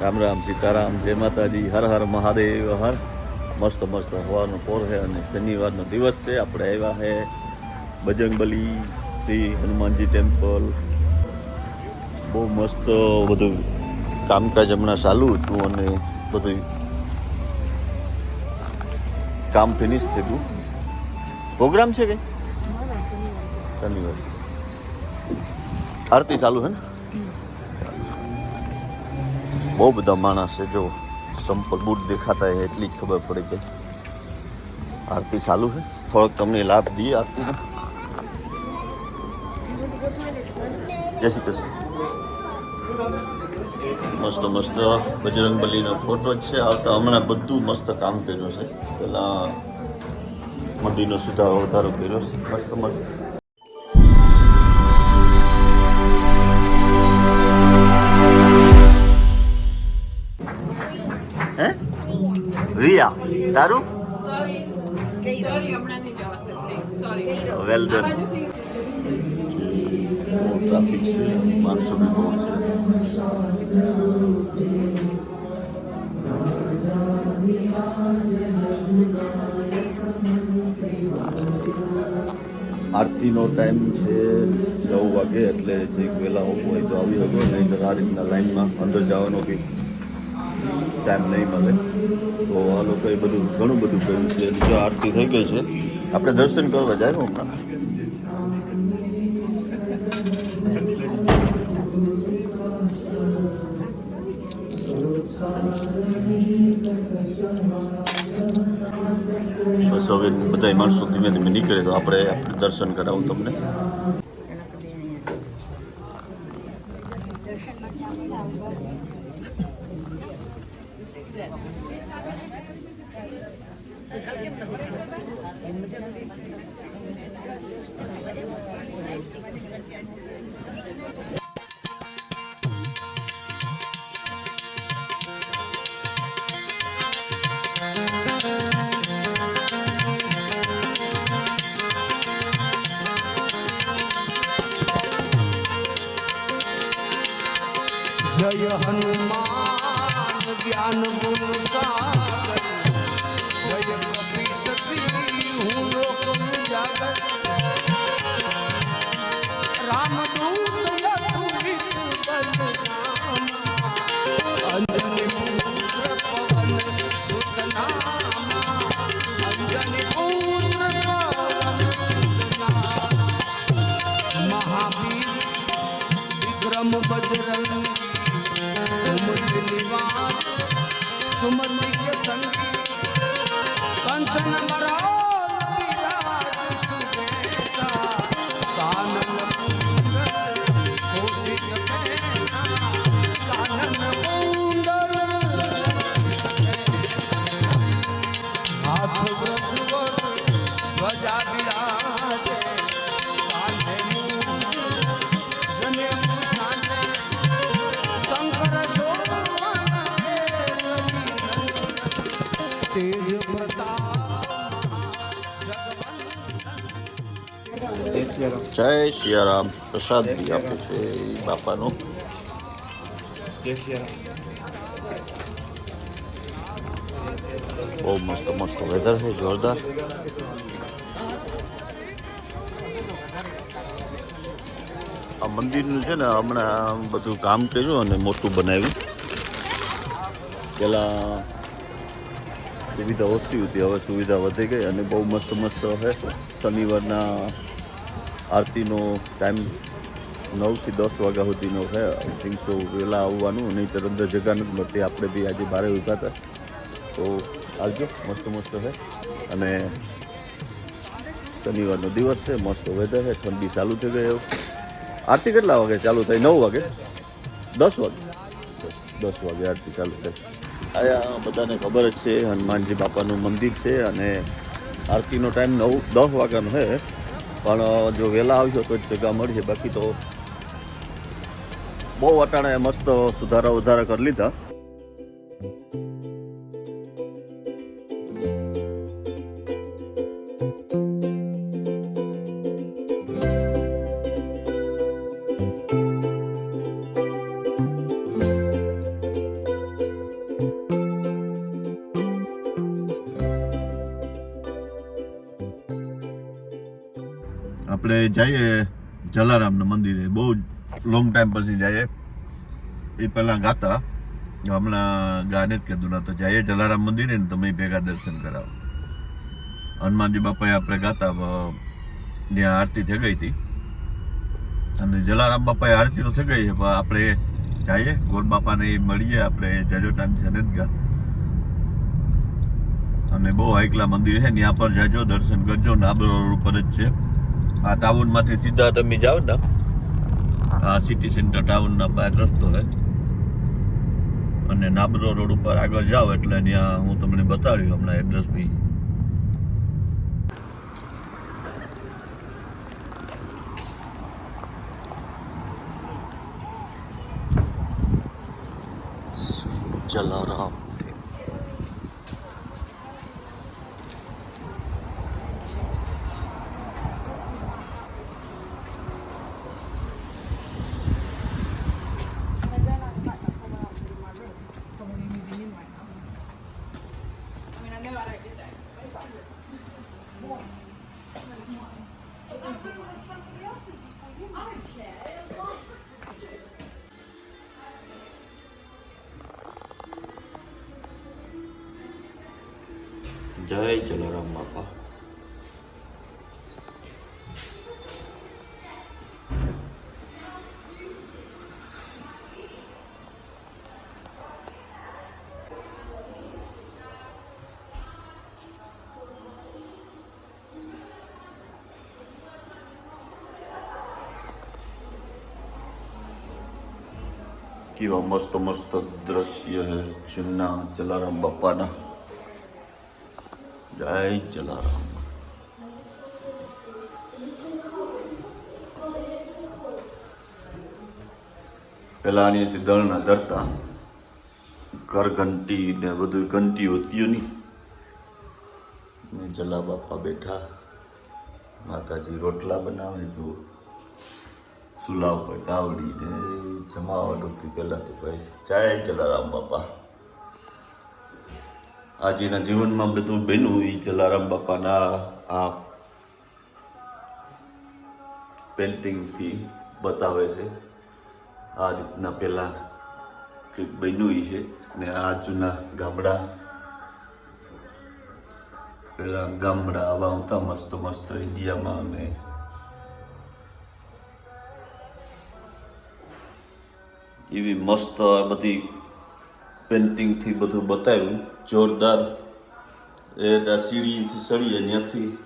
રામ રામ સીતારામ જય માતાજી હર હર મહાદેવ હર. મસ્ત મસ્ત હવાનો પોર છે અને શનિવારનો દિવસ છે. આપણે આવ્યા છે બજરંગબલી શ્રી હનુમાનજી ટેમ્પલ. બહુ મસ્ત બધું કામકાજ હમણાં ચાલુ હતું અને બધું કામ ફિનિશ થયું પ્રોગ્રામ છે કે? શનિવાર આરતી ચાલુ છે ને? બહુ બધા માણસ છે, જો સંપલ બૂટ દેખાતા હોય એટલી જ ખબર પડી કે આરતી ચાલુ છે. થોડોક તમને લાભ દઈએ આરતીનો. જય શ્રી કૃષ્ણ. મસ્ત મસ્ત બજરંગ બલીનો ફોટો જ છે. આવતા હમણાં બધું મસ્ત કામ કર્યું છે. પેલા મંદિરનો સુધારો વધારો કર્યો છે. મસ્ત મસ્ત. હે? રિયા તારું? વેલ ડન ટ્રાફિક છે માણસો બી બહુ છે. આરતીનો ટાઈમ છે નવ વાગે એટલે જે વહેલા આવવું હોય તો આવી શકો નહીં તો આ રીતના લાઈનમાં અંદર જવાનો બી. ટાઈમ નહીં મળે. તો આ લોકોએ બધું, ઘણું બધું કર્યું છે. જો આરતી થઈ ગઈ છે. આપણે દર્શન કરવા જાય હમણાં? બસ હવે બધા માણસો ધીમે ધીમે નીકળે તો આપણે દર્શન કરાવું તમને. जय हनुमान मूज़ा જય સિયારામ. પ્રસાદ બી આપે છે બાપાનો. બહુ મસ્ત મસ્ત વેધર છે જોરદાર. આ મંદિરનું છે ને હમણાં બધું કામ કર્યું અને મોટું બનાવ્યું. પેલા સુવિધા ઓછી હતી હવે સુવિધા વધી ગઈ અને બહુ મસ્ત મસ્ત છે શનિવારના આરતીનો ટાઈમ નવથી દસ વાગ્યા સુધીનો છે. આઈ થિંક સો વહેલા આવવાનું નહીંતર અંદર જગા નથી મળતી. આપણે બી આજે બારે ઊભા હતા. તો આવજો, મસ્ત મસ્ત છે. અને શનિવારનો દિવસ છે, મસ્ત વેધર છે, ઠંડી ચાલુ થઈ ગઈ આરતી કેટલા વાગે ચાલુ થાય નવ વાગે? દસ વાગે? દસ વાગે આરતી ચાલુ થાય આયા બધાને ખબર જ છે, હનુમાનજી બાપાનું મંદિર છે અને આરતીનો ટાઈમ નવ, દસ વાગ્યાનો છે. પણ જો વહેલા આવજો તો જ જગ્યા મળશે બાકી તો બહુ અટાણે મસ્ત સુધારા વધારા કરી લીધા. આપણે જઈએ જલારામના મંદિરે. બહુ લોંગ ટાઈમ પછી જઈએ. એ પહેલાં ગાતા. હમણાં ગાને જ કીધું ના તો જઈએ જલારામ મંદિરે ને તમે ભેગા દર્શન કરાવો. હનુમાનજી બાપાએ આપણે ગાતા ત્યાં આરતી થઈ ગઈ હતી. અને જલારામ બાપાએ આરતી તો થઈ ગઈ છે, પણ આપણે જઈએ, ગોર બાપાને મળીએ, આપણે જાજો ટાઈમ છે ને જ ગા. અને બહુ હાઈકલા મંદિર છે, ત્યાં પર જાજો દર્શન કરજો નાબર રોડ ઉપર જ છે. આ ટાઉનમાંથી સીધા તમે જાઓ ને, આ સિટી સેન્ટર ટાઉનના બહાર રસ્તો છે અને નાબરો રોડ ઉપર આગળ જાઓ એટલે ત્યાં હું તમને બતાવ્યું હમણાં એડ્રેસ બી. જલારામ. જય જલારામ બાપા. કેવા મસ્ત મસ્ત દ્રશ્ય હે જૂના જલારામ બાપાના. જય જલારામ. પેલા અહીંયાથી દળના ધરતા ઘર ઘંટી ને બધું ઘંટી હોતી નહીં. ને જલા બાપા બેઠા. માતાજી રોટલા બનાવે જુઓ સુલા ઉપર તાવડી ને જમાવટ હતી પહેલાં તો ભાઈ, જય જલારામ બાપા. આજના જીવનમાં બધું બન્યું એ જલારામ બાપાના આ પેન્ટિંગથી બતાવે છે. આ રીતના પહેલાં કંઈક બન્યું છે ને આ જૂના ગામડા પેલા ગામડા આવા આવતા મસ્ત મસ્ત ઇન્ડિયામાં અને એવી મસ્ત બધી પેન્ટિંગથી બધું બતાવ્યું. જોરદાર. એ સીડીથી સળીએ ત્યાંથી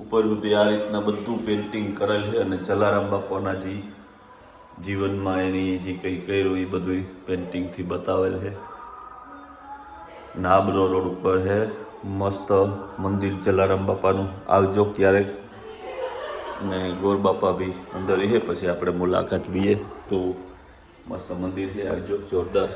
ઉપર સુધી આ રીતના બધું પેન્ટિંગ કરેલ છે અને જલારામ બાપાના જે જીવનમાં એની જે કંઈ કર્યું એ બધું પેન્ટિંગથી બતાવેલ છે. નાબરો રોડ ઉપર છે. મસ્ત મંદિર જલારામ બાપાનું. આવજો ક્યારેક. ને ગોર બાપા બી અંદર રહે, પછી આપણે મુલાકાત લઈએ. તો મસ્ત મંદિર છે. આવજો. જોરદાર.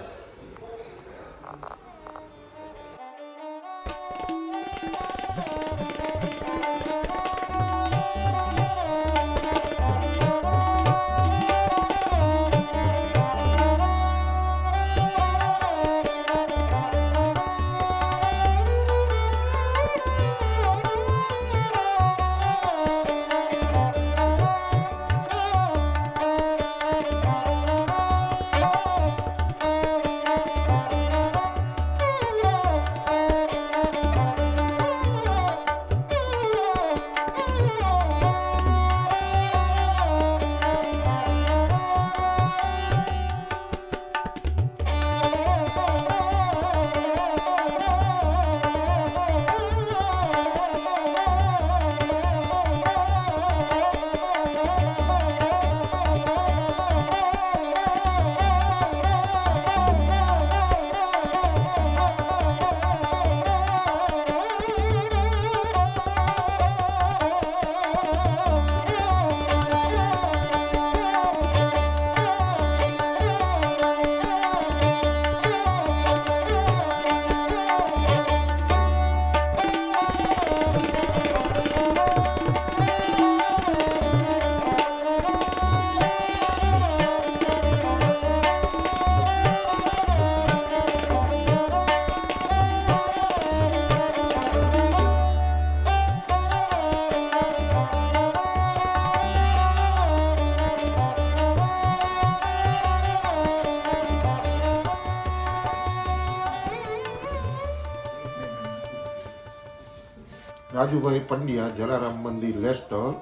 રાજુભાઈ પંડ્યા જલારામ મંદિર લેસ્ટર.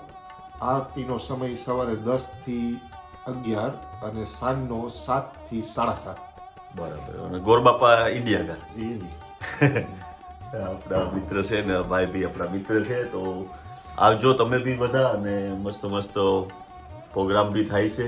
આરતીનો સમય સવારે દસથી અગિયાર અને સાંજનો સાતથી સાડા સાત. બરાબર. અને ગોરબાપા ઇન્ડિયા આપણા મિત્ર છે ને ભાઈ બી આપણા મિત્ર છે તો આવજો તમે બી બધા અને મસ્ત મસ્ત પ્રોગ્રામ બી થાય છે.